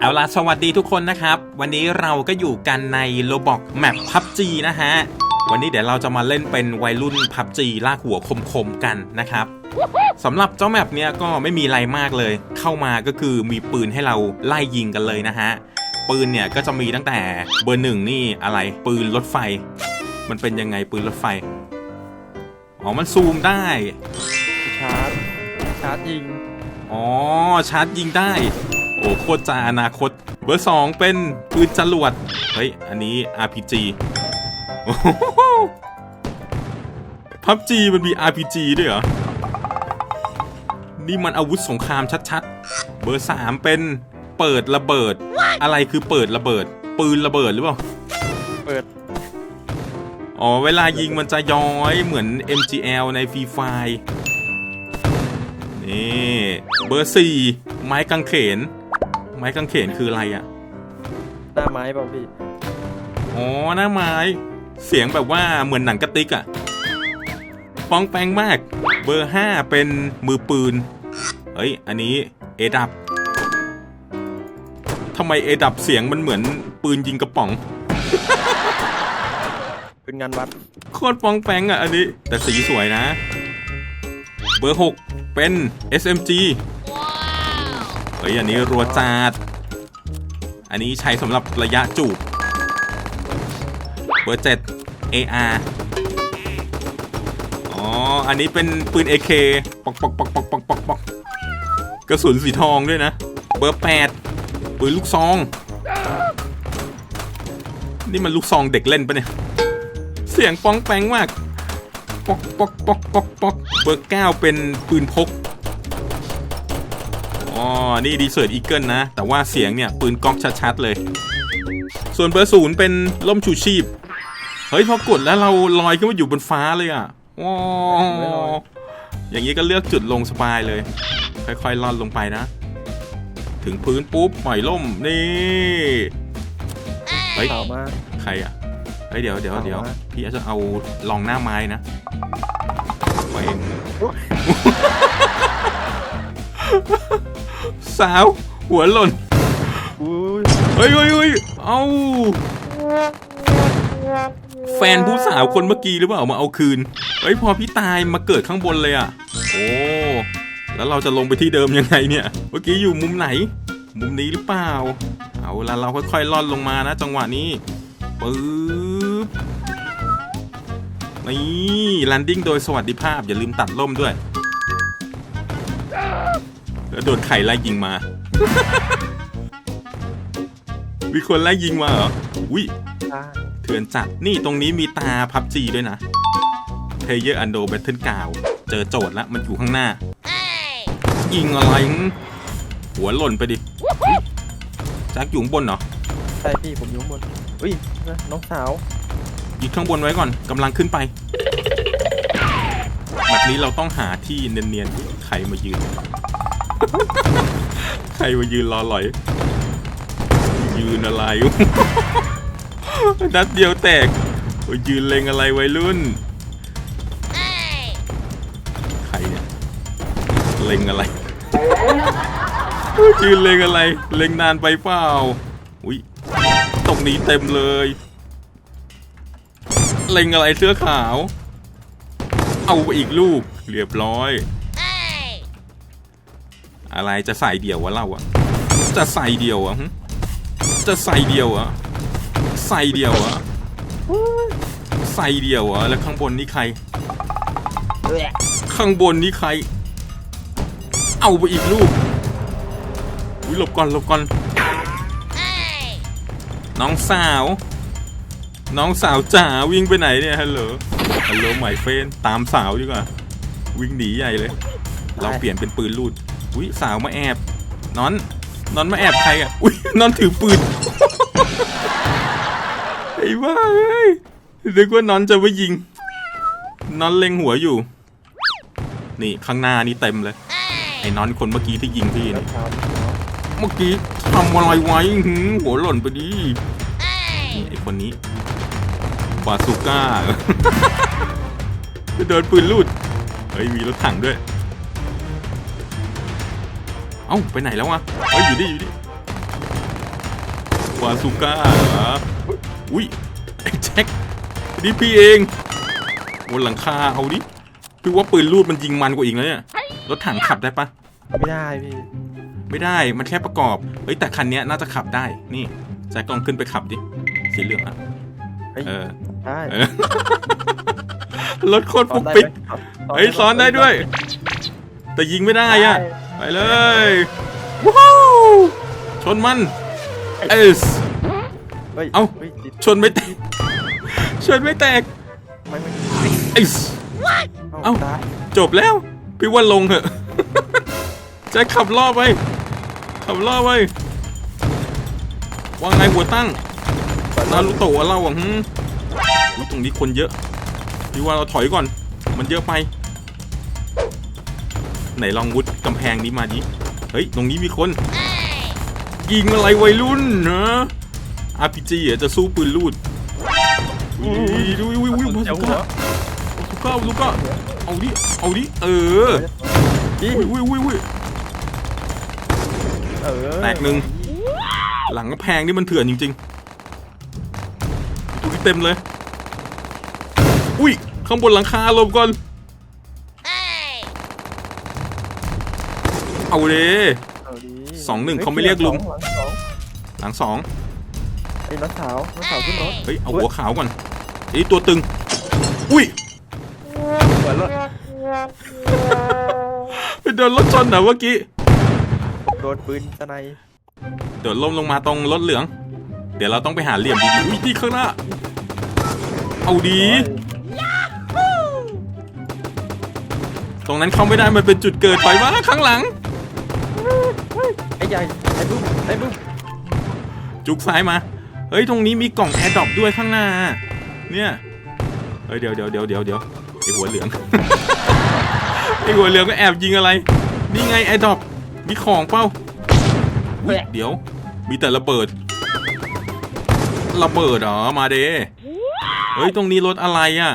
เอาล่ะสวัสดีทุกคนนะครับ วันนี้เราก็อยู่กันในโลบอกแมปพับจีนะฮะ วันนี้เดี๋ยวเราจะมาเล่นเป็นวัยรุ่นพับจีลากหัวคมๆกันนะครับสำหรับเจ้าแมปเนี้ยก็ไม่มีอะไรมากเลย เข้ามาก็คือมีปืนให้เราไล่ยิงกันเลยนะฮะ ปืนเนี่ยก็จะมีตั้งแต่เบอร์หนึ่งนี่อะไรปืนรถไฟ มันเป็นยังไงปืนรถไฟ อ๋อมันซูมได้ ชาร์จ ชาร์จยิง อ๋อชาร์จยิงได้ โอ้โคตรจะอนาคต เบอร์สองเป็นปืนจรวด เฮ้ย อันนี้ RPG โอ้โหพับจีมันมี RPG ด้วยเหรอ นี่มันอาวุธสงครามชัดๆ เบอร์สามเป็นเปิดระเบิด อะไรคือเปิดระเบิด ปืนระเบิดหรือเปล่า เปิด อ๋อ เวลายิงมันจะย้อยเหมือน MGL ในฟรีไฟนี่ เบอร์สี่ไม้กางเขน ไม้กางเขนคืออะไรอะ่ะ หน้าไม้เปล่าพี่ อ๋อหน้าไม้ เสียงแบบว่าเหมือนหนังกระติกอะ่ะป้องแปงมาก เบอร์ห้าเป็นมือปืน เฮ้ย อันนี้เอดับทำไมเอดับเสียงมันเหมือนปืนยิงกระป๋อง เป็นงานวัด โคตรปองแปงอะอันนี้ แต่สีสวยนะ เบอร์6เป็น SMG เฮ้ยอันนี้รัวจาดอันนี้ใช้สำหรับระยะจูบเบอร์7 AR อ๋อ อันนี้เป็นปืน AK ปอกปอกปอกปอกปอกปอกปอกกระสุนสีทองด้วยนะ เบอร์8ปืนลูกซอง นี่มันลูกซองเด็กเล่นปะเนี่ย เสียงป้องแปงมาก ปอกปอกปอกปอกปอกเบอร์เก้าเป็นปืนพก นี่ดีเซิร์ตอีเกิลนะ แต่ว่าเสียงเนี่ย ปืนก๊อกชัดๆเลย ส่วนเบอร์ศูนย์เป็นล่มชูชีพ เฮ้ย พอกดแล้วเราลอยขึ้นมาอยู่บนฟ้าเลยอะว้าวอย่างนี้ก็เลือกจุดลงสบายเลย ค่อยๆล่อนลงไปนะ ถึงพื้นปุ๊บปล่อยล่มนี่เฮ้ยข่าวมาใครอะเฮ้ยเดี๋ยวเดี๋ยวเอาเดี๋ยววะพี่จะเอาลองหน้าไม้นะตัวเอง สาว หัวหล่นอุ้ยเฮ้ยเฮ้ยเฮ้ยเอาแฟนผู้สาวคนเมื่อกี้หรือเปล่ามาเอาคืน เฮ้ยพอพี่ตายมาเกิดข้างบนเลยอะ โอ้แล้วเราจะลงไปที่เดิมยังไงเนี่ย เมื่อกี้อยู่มุมไหน มุมนี้หรือเปล่า เอาละเราค่อยๆล่อนลงมานะ จังหวะนี้ปึ๊บนี่ แลนดิ้งโดยสวัสดิภาพอย่าลืมตัดล่มด้วย แล้วโดนไข่ไล่ยิงมา มีคนไล่ยิงมาเหรอ อุ้ยชาเถื่อนจัด นี่ตรงนี้มีตาพับจีด้วยนะเพเยอร์อันโดแบทเทิลกาวเจอโจทย์แล้วมันอยู่ข้างหน้า ยิงอะไร หัวหล่นไปดิแจ็คอยู่ข้างบนเหรอ ใช่พี่ผมอยู่ข้างบน อุ้ยนะน้องสาวยิงข้างบนไว้ก่อนกำลังขึ้นไปแบบนี้เราต้องหาที่เนียนๆใครมายืน ใครมายืนรอหลอย ยืนอะไรนัดเดียวแตกยืนเลงอะไรไว้รุ่น ใครเนี่ย เลงอะไร ยืนเลงอะไร เลงนานไปเปล่า อุ้ยตรงนี้เต็มเลย เลงอะไรเสื้อขาว เอาไปอีกลูก เรียบร้อย อะไรจะใส่เดี่ยววะเราอะจะใส่เดี่ยวอะจะใส่เดี่ยวอะใส่เดี่ยวอะใส่เดี่ยวอะแล้วข้างบนนี่ใคร ข้างบนนี่ใคร เอาไปอีกลูกอุ้ยหลบก่อนหลบก่อนน้องสาว น้องสาวจ๋าวิ่งไปไหนเนี่ยฮัลโหลฮัลโหลใหม่เฟนตามสาวดีกว่า วิ่งหนีใหญ่เลย เราเปลี่ยนเป็นปืนลูด อุ้ยสาวมาแอบนอนนอนมาแอบใครอะอุ้ยนอนถือปืนไอ้บ้าเอ้ยนึกว่านอนจะไปยิง นอนเล็งหัวอยู่ นี่ข้างหน้านี่เต็มเลย ไอ้นอนคนเมื่อกี้ที่ยิงพี่แล้วนี่เช้าเมื่อกี้ทำอะไรไว้หืมหัวหล่นไปดินี่ไอคนนี้บาซูก้าเดินปืนลูดเฮ้ยมีรถถังด้วย เอ้าไปไหนแล้ววะเฮ้ยอยู่ดิอยู่ดิบาซูก้าเหรออุ้ยไอ้แจ็คนี่พี่เองบนหลังคาเอาดิพี่ว่าปืนลูดมันยิงมันกว่าอีกนะเนี่ยรถถังขับได้ปะไม่ได้พี่ไม่ได้มันแค่ประกอบเฮ้ยแต่คันเนี้ยน่าจะขับได้นี่แจ็คลองขึ้นไปขับดิสีเหลืองอะเฮ้ยเออได้เออรถโคตรซ้อปุ๊นกได้ปิ๊กไหมเฮ้ยซ้อนได้ด้วย แต่ยิงไม่ได้อะ ไปเลยว้าวชนมันเอส เฮ้ยเอ้า ฮ้ยติดชนไม่แตก ชนไม่แตกไม่ไม่เอส เอ้าได้จบแล้ว พี่ว่าลงเหอะ จะขับล่อบไป ขับล่อบไปว่าไงหัวตั้ง นารูโตะเราอะหึอุ๊ยตรงนี้คนเยอะ พี่ว่าเราถอยก่อน มันเยอะไป ไหนลองวุดกำแพงนี้มาดิเฮ้ย ตรงนี้มีคน ยิงอะไรวัยรุ่นนะ RPG อะจะสู้ปืนลูดอุ้ยดูอุ้ยอุ้ยบาเจ้าสุหัวก้าบาสุก้าบาสุก้าเอาดิ เอาดิ เออพี่อุ้ยอุ้ยอุ้ยอุ้ยเออแตกหนึ่งหลังกำแพงนี่มันเถื่อนจริงๆดูที่เต็มเลย อุ้ยข้างบนหลังคาหลบก่อน เอาเลยเอาดิสองหนึ่งเขาไม่เรียกลุงหลังสองหลังสองไอ้น้องสาวน้องสาวขึ้นรถเฮ้ยเอาหัวขาวก่อนไอ้ตัวตึง อุ้ยหัวรถไปโดนรถชนเหรอเมื่อกี้โดนปืนสไนเดี๋ยวล้มลงมาตรงรถเหลือง เดี๋ยวเราต้องไปหาเหลี่ยมดีๆอุ้ยที่ข้างหน้าเอาดี ตรงนั้นเข้าไม่ได้มันเป็นจุดเกิดไปวะข้างหลังไอ้ ใหญ่ไอ้บุ้มไอ้บุ้มจุกซ้ายมา เฮ้ย ตรงนี้มีกล่องแอร์ดรอปด้วยข้างหน้า เนี่ย เฮ้ย เดี๋ยวเดี๋ยวเดี๋ยวเดี๋ยวเดี๋ยวไอหัวเหลือง ไอหัวเหลืองก็แอบยิงอะไร นี่ไงแอร์ดรอปมีของเป้าอุ๊ยเดี๋ยว มีแต่ระเบิด ระเบิดเหรอ มาเด้เฮ้ย ตรงนี้รถอะไรอะ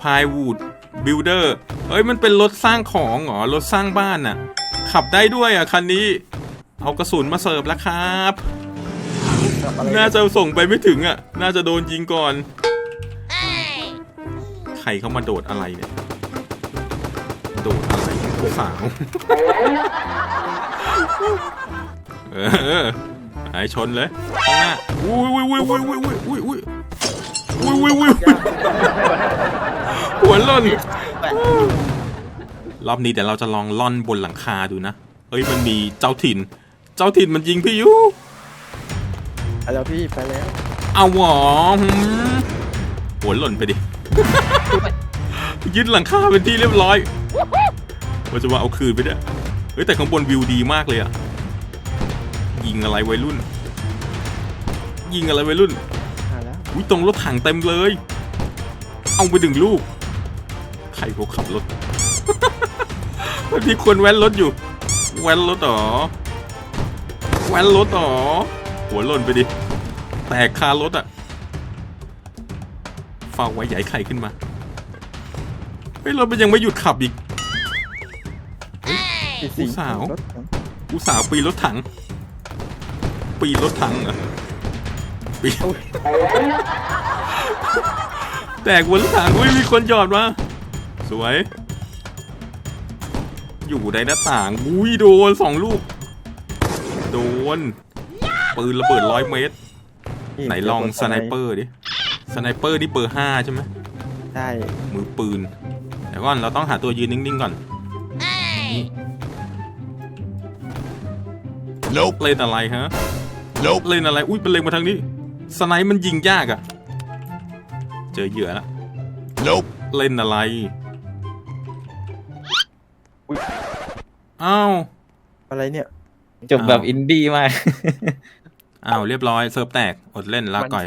พายวูดบิลเดอร์ เฮ้ย มันเป็นรถสร้างของเหรอ รถสร้างบ้านน่ะ ขับได้ด้วยอะคันนี้ เอากระสุนมาเสิร์ฟแล้วครับกับอะไรน่าจะส่งไปไม่ถึงอะ น่าจะโดนยิงก่อน ใครเข้ามาโดดอะไรเนี่ย โดดอะไรผู้สาว เออไอชนเลยข้างหน้าอุ้ยอุ้ยอุ้ยอุ้ยอุ้ยอุ้ยอุ้ยอุ้ยอุ้ยอุ้ยอุ้ยหัวล่นรอบนี้เดี๋ยวเราจะลองล่อนบนหลังคาดูนะเฮ้ยมันมีเจ้าถิ่น เจ้าถิ่นมันยิงพี่อยู่ไปแล้วพี่ไปแล้วเอาหวอหืมหัวหล่นไปดิ ยึดหลังคาเป็นที่เรียบร้อยว่าจะว่าเอาคืนไปเนี่ยเฮ้ยแต่ข้างบนวิวดีมากเลยอะยิงอะไรวัยรุ่น ยิงอะไรวัยรุ่นมาแล้วอุ้ยตรงรถถังเต็มเลย เอาไปดึงลูก ใครพวกขับรถมันมีคนแว้นรถอยู่ แว้นรถเหรอ แว้นรถเหรอหัวหล่นไปดิ แตกคารถอะฝากไว้ใหญ่ไข่ขึ้นมา เฮ้ยรถมันยังไม่หยุดขับอีกพี่สิงผู้สาวรถอุตส่าห์ปีนรถถัง ปีนรถถังเหรอปีนแตกบนรถถังอุ้ยมีคนจอดมาสวย อยู่ในหน้าต่างอุ้ยโดนสองลูก โดน ปืนระเบิดร้อยเมตร ไหนลองสไนเปอร์ดิ สไนเปอร์นี่เบอร์ห้าใช่ไหมได้มือปืนเดี๋ยวก่อนเราต้องหาตัวยืนนิ่งๆก่อน Nope. เล่นอะไรฮะ Nope. เล่นอะไร อุ้ยเป็นเล็งมาทางนี้ สไนป์มันยิงยากอะเจอเหยื่อแล้ว Nope. เล่นอะไรอุ๊ยอ้าว อะไรเนี่ย จบแบบอินดี้มาก อ้าวเรียบร้อยเซิร์ฟแตกอดเล่นลาก่อย